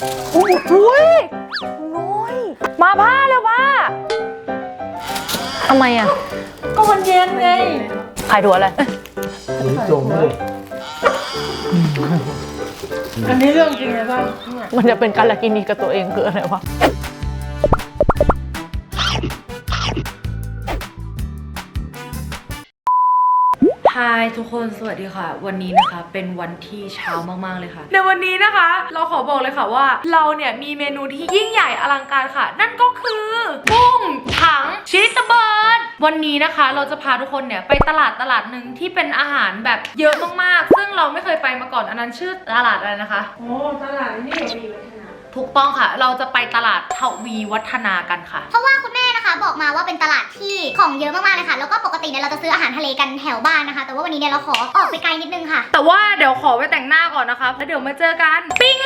โอ้โหน้อย มาผ้าเลยว่าทำไมอะ ก็มันเย็นไงขายถั่วอะไรหรือจมเลยอันนี้เรื่องจริงเลยป่ะมันจะเป็นการละกินีกับตัวเองคืออะไรวะ ฮายทุกคนสวัสดีค่ะ วันนี้นะคะเป็นวันที่เช้ามากๆเลยค่ะ ในวันนี้นะคะ เราขอบอกเลยค่ะว่า เราเนี่ยมีเมนูที่ยิ่งใหญ่อลังการค่ะ นั่นก็คือกุ้งถังชีสเบิร์ดวันนี้นะคะ เราจะพาทุกคนเนี่ยไปตลาดตลาดหนึ่งที่เป็นอาหารแบบเยอะมากๆ ซึ่งเราไม่เคยไปมาก่อนอันนั้นชื่อตลาดอะไรนะคะ โอ้ตลาดนี่เหรอมีวัฒนา ถูกต้องค่ะ เราจะไปตลาดทวีวัฒนากันค่ะ เพราะว่าคุณแม่นะคะบอกมาว่าเป็นตลาดที่ของเยอะมากๆเลยค่ะ แล้วก็ปกติเนี่ยเราจะซื้ออาหารทะเลกันแถวบ้านนะคะ แต่ว่าวันนี้เนี่ยเราขอออกไปไกลนิดนึงค่ะ แต่ว่าเดี๋ยวขอไปแต่งหน้าก่อนนะคะแล้วเดี๋ยวมาเจอกัน ปิ้ง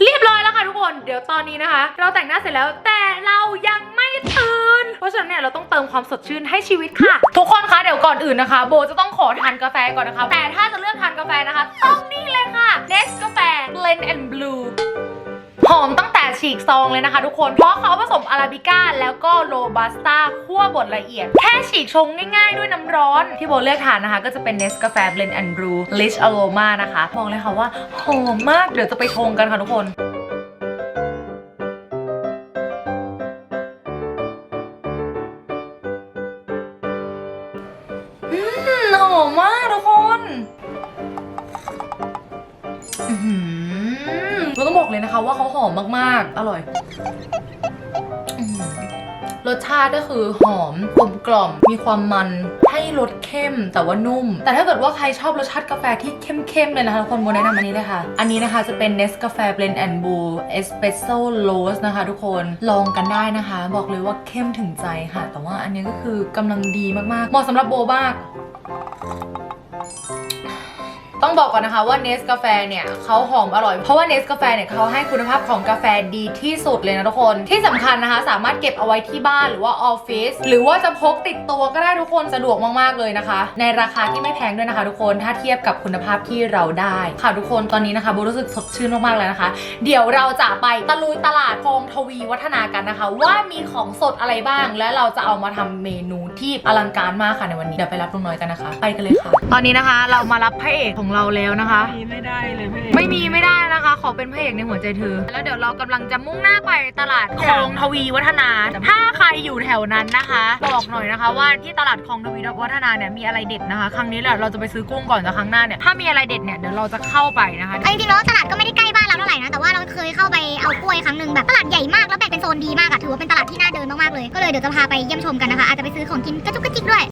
เรียบร้อยแล้วค่ะทุกคน เดี๋ยวตอนนี้นะคะ เราแต่งหน้าเสร็จแล้วแต่เรายังไม่ตื่น เพราะฉะนั้นเนี่ยเราต้องเติมความสดชื่นให้ชีวิตค่ะ ทุกคนคะเดี๋ยวก่อนอื่นนะคะ โบจะต้องขอทานกาแฟก่อนนะคะ แต่ถ้าจะเลือกทานกาแฟนะคะต้องนี่เลยค่ะ Nest กาแฟ Blend and Blue หอมตั้งแต่ฉีกซองเลยนะคะทุกคน เพราะเขาผสมอาราบิก้าแล้วก็โรบัสต้าคั่วบดละเอียด แค่ฉีกชงง่ายๆด้วยน้ำร้อน ที่โบเลือกทานนะคะ ก็จะเป็นเนสกาแฟเบลนด์แอนด์บรูลิชอโรมานะคะ บอกเลยค่ะว่าหอมมาก เดี๋ยวจะไปชงกันค่ะทุกคน ว่าเขาหอมมากๆ อร่อยอื้อหือรสชาติก็คือหอมกลมกล่อมมีความมันให้รสเข้มแต่ว่านุ่ม แต่ถ้าเกิดว่าใครชอบรสชาติกาแฟที่เข้มๆเลยนะคะทุกคนโบแนะนำอันนี้เลยค่ะ อันนี้นะคะจะเป็น Nescafe Blend and Brew Espresso Roast นะคะ ทุกคนลองกันได้นะคะ บอกเลยว่าเข้มถึงใจค่ะ แต่ว่าอันนี้ก็คือกำลังดีมากๆเหมาะสำหรับโบมาก ต้องบอกก่อนนะคะว่าเนสกาแฟเนี่ยเขาหอมอร่อย เพราะว่าเนสกาแฟเนี่ยเขาให้คุณภาพของกาแฟดีที่สุดเลยนะทุกคน ที่สำคัญนะคะ สามารถเก็บเอาไว้ที่บ้านหรือว่าออฟฟิศหรือว่าจะพกติดตัวก็ได้ทุกคนสะดวกมากๆเลยนะคะ ในราคาที่ไม่แพงด้วยนะคะ ทุกคนถ้าเทียบกับคุณภาพที่เราได้ ค่ะทุกคนตอนนี้นะคะโบรู้สึกสดชื่นมากๆเลยนะคะ เดี๋ยวเราจะไปตะลุยตลาดคลองทวีวัฒนากันนะคะ ว่ามีของสดอะไรบ้าง และเราจะเอามาทำเมนูที่อลังการมากค่ะในวันนี้เดี๋ยวไปรับลุงน้อยกันนะคะ ไปกันเลยค่ะ ตอนนี้นะคะ เรามารับพระเอกของเราแล้วนะคะ มีไม่ได้เลยพี่ไม่มีไม่ได้นะคะ ขอเป็นพระเอกในหัวใจเธอ แล้วเดี๋ยวเรากำลังจะมุ่งหน้าไปตลาดคลองทวีวัฒนา ถ้าใครอยู่แถวนั้นนะคะ บอกหน่อยนะคะว่าที่ตลาดคลองทวีวัฒนาเนี่ยมีอะไรเด็ดนะคะ ครั้งนี้แหละเราจะไปซื้อกุ้งก่อนแต่ครั้งหน้าเนี่ยถ้ามีอะไรเด็ดเนี่ยเดี๋ยวเราจะเข้าไปนะคะ เอาจริงๆแล้วตลาดก็ไม่ได้ใกล้บ้านเราเท่าไหร่นะ แต่ว่าเราเคยเข้าไปเอากล้วยครั้งหนึ่งแบบตลาดใหญ่มากแล้วแบ่งเป็นโซนดีมากอะถือว่าเป็นตลาดที่น่าเดินมากๆเลย ก็เลยเดี๋ยวจะพาไปเยี่ยมชมกันนะคะ อาจจะไปซื้อของกินกระจุกกระจิกด้วย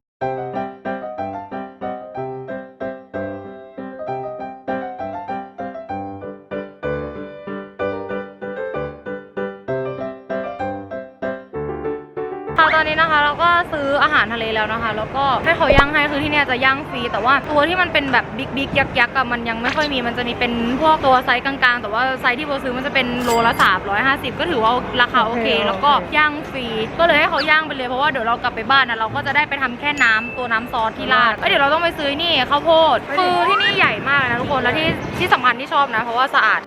ค่ะตอนนี้นะคะเราก็ซื้ออาหารทะเลแล้วนะคะ แล้วก็ให้เขาย่างให้คือที่เนี่ยจะย่างฟรีแต่ว่าตัวที่มันเป็นแบบบิ๊กบิ๊กยักษ์ยักษ์อะมันยังไม่ค่อยมีมันจะมีเป็นพวกตัวไซส์กลางๆ แต่ว่าไซส์ที่โบซื้อมันจะเป็นโลละ 350 ก็ถือว่าราคาโอเค แล้วก็ย่างฟรีก็เลยให้เขาย่างไปเลยเพราะว่าเดี๋ยวเรากลับไปบ้านนะเราก็จะได้ไปทำแค่น้ำตัวน้ำซอสที่ราดแล้วเดี๋ยวเราต้องไปซื้อนี่ข้าวโพดคือที่นี่ใหญ่มากเลยนะทุกคนแล้วที่ที่สำคัญที่ชอบนะ เพราะว่าสะอาด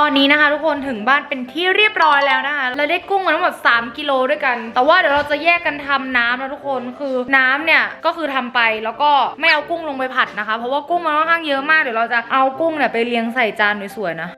ตอนนี้นะคะทุกคนถึงบ้านเป็นที่เรียบร้อยแล้วนะคะเราได้กุ้งมาทั้งหมด3กิโลด้วยกัน แต่ว่าเดี๋ยวเราจะแยกกันทำน้ำนะทุกคนคือน้ำเนี่ยก็คือทำไปแล้วก็ไม่เอากุ้งลงไปผัดนะคะ เพราะว่ากุ้งมันค่อนข้างเยอะมากเดี๋ยวเราจะเอากุ้งเนี่ยไปเรียงใส่จานสวยๆนะ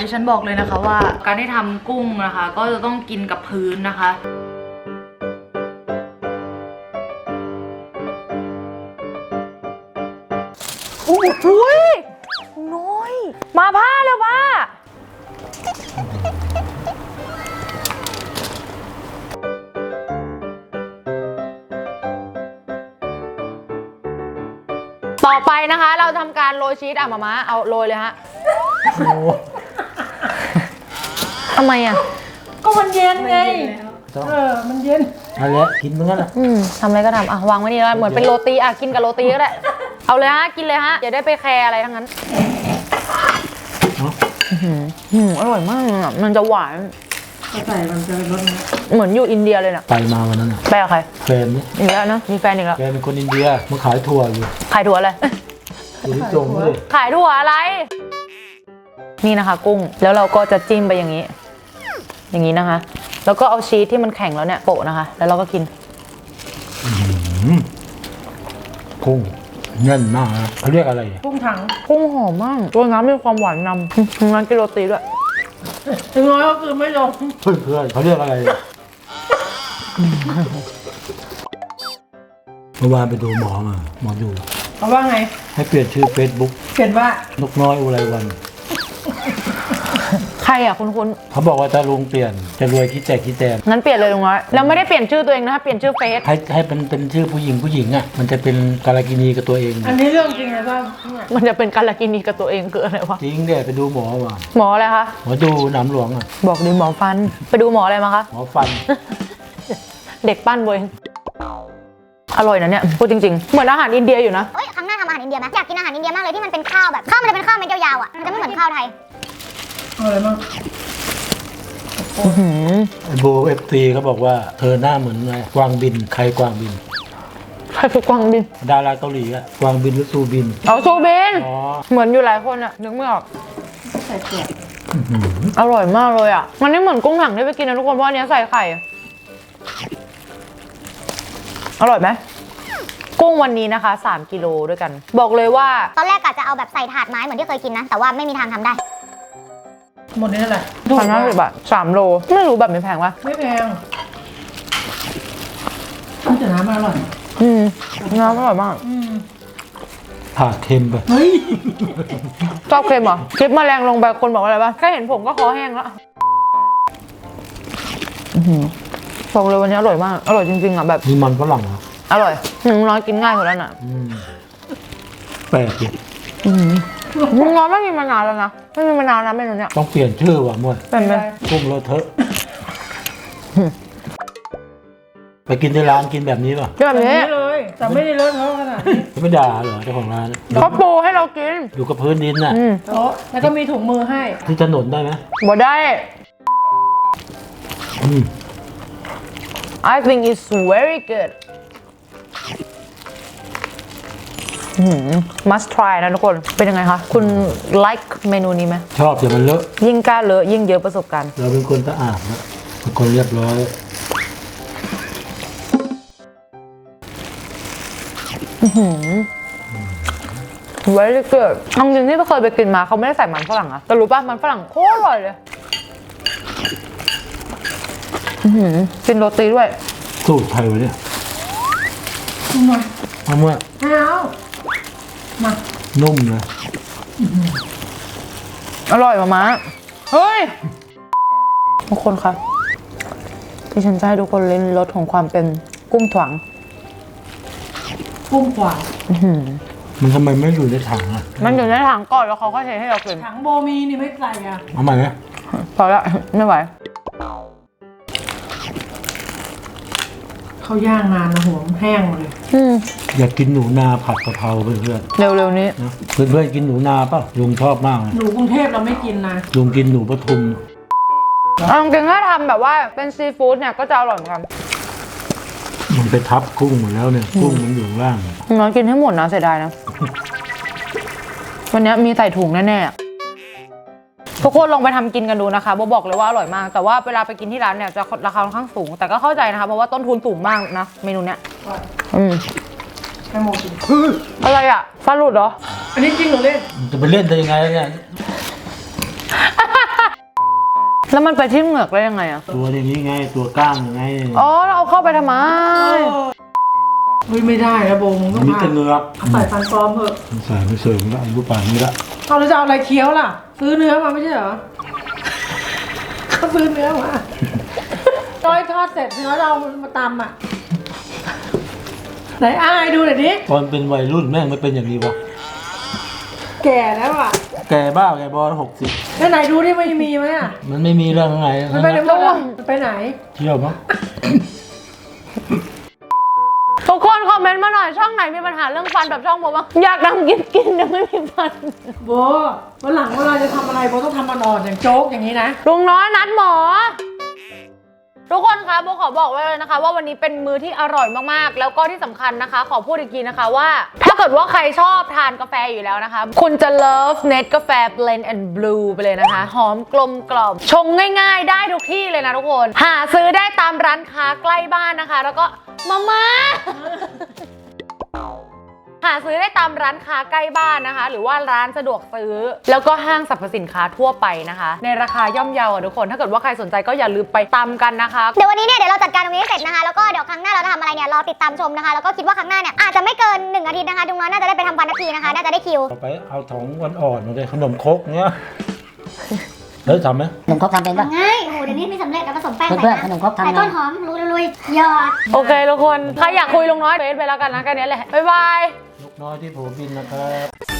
ดิฉันบอกเลยนะคะว่าการที่ทำกุ้งนะคะ ก็จะต้องกินกับพื้นนะคะโอ้โหน้อย มาผ้าเลยว่าต่อไปนะคะ เราทำการโรยชีสอะมามาเอาโรยเลยฮะ ทำไมอะ ก็มันเย็นไง ต้องเออ มันเย็นอะไรกินมันก็แหละอืมทำอะไรก็ทำอะวางไว้นี่แล้วเหมือนเป็นโรตีอะกินกับโรตีก็ได้ เอาเลยฮะกินเลยฮะอย่าได้ไปแคร์อะไรทั้งนั้นเนาะอืมอร่อยมากอะมันจะหวานก็ใส่มันจะเป็นรสนี้เหมือนอยู่อินเดียเลยน่ะไปมาวันนั้นน่ะไปกับใครแฟนนี่อีกแล้วนะมีแฟนอีกแล้วแฟนเป็นคนอินเดียมาขายถั่วอยู่ขายถั่วอะไร อยู่ที่จงเลยขายถั่วอะไร นี่นะคะ กุ้งแล้วเราก็จะจิ้มไปอย่างนี้ อย่างนี้นะคะ แล้วก็เอาชีสที่มันแข็งแล้วเนี่ยโปะนะคะ แล้วเราก็กินกุ้งแน่นมากนะเขาเรียกอะไรอะกุ้งถังกุ้งหอมมาก ตัวน้ำมีความหวานนำงั้นกินโรตีด้วยถึงน้อยก็คือไม่ลงเพื่อนเพื่อนๆเขาเรียกอะไรอะเมื่อวานไปดูหมอมาหมอดูเขาว่าไงให้เปลี่ยนชื่อ Facebook เขียนว่า นกน้อยอุไรวันใค รอะคุณคุณเขาบอกว่าถ้าลุงเปลี่ยนจะรวยคิดแจกคิดแตนงั้นเปลี่ยนเลยลุงน้อยแล้วไม่ได้เปลี่ยนชื่อตัวเองนะคะเปลี่ยนชื่อเฟซให้ให้เป็นเป็นชื่อผู้หญิงผู้หญิงอะมันจะเป็นการากินีกับตัวเอง อันนี้เรื่องจริงเลยป่ะเนี่ยมันจะเป็นการละกินีกับตัวเองคืออะไรวะจริงเด้ไปดูหมอมาหมออะไรคะหมอดูหนำหลวงอะบอกดีหมอฟัน ไปดูหมออะไรมาคะหมอฟัน เด็กปั้นเว้ยอร่อยนะเนี่ยพูดจริงๆ เหมือนอาหารอินเดียอยู่นะเอ้ยครั้งหน้าทำอาหารอินเดียไหมอยากกินอาหารอินเดียมากเลยที่มันเป็นข้าวแบบข้าวมันจะเป็นข้าวเม็ดยาวๆอะมันจะไม่เหมือนข้าวไทย เอาอะไรบ้างอื้อหือไอ้โบเอฟซีเขาบอกว่าเธอหน้าเหมือนอะไรกวางบิน ใครกวางบิน ใครคือกวางบิน ดาราเกาหลีอะกวางบินหรือซูบิน เอาซูบิน อ๋อ เหมือนอยู่หลายคนอะนึกไม่ออก ใส่เกลืออื้อหืออร่อยมากเลยอะมันไม่เหมือนกุ้งถังที่ไปกินนะทุกคน เพราะอันเนี้ยใส่ไข่ อร่อยไหมกุ้งวันนี้นะคะ 3 กิโลด้วยกัน บอกเลยว่า ตอนแรกกะจะเอาแบบใส่ถาดไม้เหมือนที่เคยกินนะ แต่ว่าไม่มีทางทำได้ หมดนี้เท่าไหร่พันห้าสิบบาทสามโล ไม่รู้แบบไม่แพงปะไม่แพงมันจะน้ำมันอร่อย อืมน้ำอร่อยมากอืมผ่าเค็มไปเฮ้ยชอบเค็มเหรอ คลิปแมาแรงลงไปคนบอกว่าอะไรปะแค่เห็นผมก็คอแห้งแล้วอื้อหือบอกเลยวันนี้อร่อยมาก อร่อยจริงๆอะแบบนี่มันฝรั่งเหรออร่อยหนึ่งน้อยกินง่ายกว่านั้นอะอืมแปลกดิห นึ่งน้อยไม่มีมานานแล้วนะไม่มีมานานนะเมนูเนี้ยต้องเปลี่ยนชื่อว่ะมวยเป็นไหมกุ้งเลอะเทอะไปกินที่ร้านกินแบบนี้ป่ะแบบแบบนี้นี้เลย แต่ไม่ได้เลอะเทอะขนาดนี้เขาไม่ด่าเหรอเจ้าของร้านเขาปูให้เรากิน อยู่กับพื้นดินน่ะอืมโต๊ะแล้วก็มีถุงมือให้ ที่ถนนได้ไหมบ่ได้อืม I think it's very good must try นะทุกคน เป็นยังไงคะ คุณ like เมนูนี้ไหม ชอบแต่มันเลอะ ยิ่งกล้าเลอะยิ่งเยอะประสบการณ์ เราเป็นคนสะอาดนะเป็นคนเรียบร้อย very good เอาจริงๆที่เคยไปกินมาเขาไม่ได้ใส่มันฝรั่งอะแต่รู้ป่ะมันฝรั่งโคตรอร่อยเลยอื้อหือกินโรตีด้วย สูตรไทยวะเนี่ยมาเอาเมื่อไม่เอา มานุ่มเลยอร่อยมามาเฮ้ย ทุกคนครับที่ฉันจะให้ทุกคนเล่นรสของความเป็นกุ้งถวางกุ้งกวางอื้อหือมันทำไมไม่อยู่ในถังอะมันอยู่ในถังก่อนแล้วเขาก็เทให้เรากินถังโบมีนี่ไม่ใส่อะ เอาใหม่ไหมพอละไม่ไหว ขาย่างนานนะหัวมันแห้งหมดเลย อืมอยากกินหนูนาผัดกะเพราเพื่อนเร็วๆนี้ ๆนะเพื่อนๆกินหนูนาเปล่าลุงชอบมากเลยหนูกรุงเทพเราไม่กินนะ ลุงกินหนูปทุมเอาจริงๆถ้าทำแบบว่าเป็นซีฟู้ดเนี่ยก็จะอร่อยเหมือนกันมันไปทับกุ้งหมดแล้วเนี่ยกุ้งมันอยู่ข้างล่าง น้อยกินให้หมดนะเสียดายนะ วันนี้มีใส่ถุงแน่ๆ ทุกคนลองไปทำกินกันดูนะคะโบบอกเลยว่าอร่อยมาก แต่ว่าเวลาไปกินที่ร้านเนี่ยจะราคาค่อนข้างสูง แต่ก็เข้าใจนะคะ เพราะว่าต้นทุนสูงมากนะ เมนูเนี้ยอืมแค่โมกินอะไรอะฟันหลุดเหรอ อันนี้จริงหรือเล่นมันจะไปเล่นได้ยังไงเนี่ยแล้วมันไปที่เหงือกได้ยังไงอะตัวอย่างนี้ไงตัวก้างยังไงอ๋อเราเอาเข้าไปทำไม เฮ้ยไม่ได้นะโบมึงมัต้อนงมีมาแต่เนื้อเอาใส่ฟันปลอมเถอะมันใส่ไม่เสริมแล้วอายุป่านนี้ละเอาแล้วจะเอาอะไรเคี้ยวล่ะ ซื้อเนื้อมาไม่ใช่เหรอก็ซื้อเนื้อมาจอยทอดเสร็จเนื้อเรามาตำอะ ไหนอ้ายดูหน่อยดิ ตอนเป็นวัยรุ่นแม่งไม่เป็นอย่างนี้วะ แก่แล้วอะแกบ้าแกบอลหกสิบ แล้วไหนดูดิมันมีไหมอะมันไม่มีเรื่องไงมันไปไหนหมดอะมันไปไหน เที่ยวมั้ง นคอมเมนต์มาหน่อยช่องไหนมีปัญหาเรื่องฟันแบบช่องโบบ้างอยากทำกินกินแต่ไม่มีฟันโบวันหลังเวลาจะทำอะไรโบต้องทำอ่อนๆอย่างโจ๊กอย่างนี้นะ ลุงน้อยนัดหมอทุกคนคะโบขอบอกไว้เลยนะคะ ว่าวันนี้เป็นมื้อที่อร่อยมากๆ แล้วก็ที่สำคัญนะคะ ขอพูดอีกทีนะคะว่า ถ้าเกิดว่าใครชอบทานกาแฟอยู่แล้วนะคะ คุณจะ love net กาแฟ blend and blue ไปเลยนะคะ หอมกลมกล่อมชงง่าย ๆ ได้ทุกที่เลยนะทุกคน หาซื้อได้ตามร้านค้าใกล้บ้านนะคะ แล้วก็มาม่า หาซื้อได้ตามร้านค้าใกล้บ้านนะคะ หรือว่าร้านสะดวกซื้อ แล้วก็ห้างสรรพสินค้าทั่วไปนะคะ ในราคาย่อมเยาอะทุกคน ถ้าเกิดว่าใครสนใจก็อย่าลืมไปตามกันนะคะ เดี๋ยววันนี้เนี่ยเดี๋ยวเราจัดการตรงนี้ให้เสร็จนะคะ แล้วก็เดี๋ยวครั้งหน้าเราจะทำอะไรเนี่ยรอติดตามชมนะคะ แล้วก็คิดว่าครั้งหน้าเนี่ยอาจจะไม่เกินหนึ่งอาทิตย์นะคะดุงน้อยน่าจะได้ไปทำฟันทักทีนะคะ น่าจะได้คิวต่อไปเอาของอ่อนๆมาเลยขนมครกเนี้ยเฮ้ยทำไหมขนมครกทำเป็นปะง่ายโอ้โหเดี๋ยวนี้ไม่สำเร็จแล้วผสมแป้งเพื่อนๆขนมครกทำใส่ไงต้นหอมลุยลุยหยอด โอเคทุกคน ใครอยากคุยลงน้อยเฟซไปแล้วกันนะแค่นี้แหละ บ๊ายบายลูก น้อยที่ผมบินนะครับ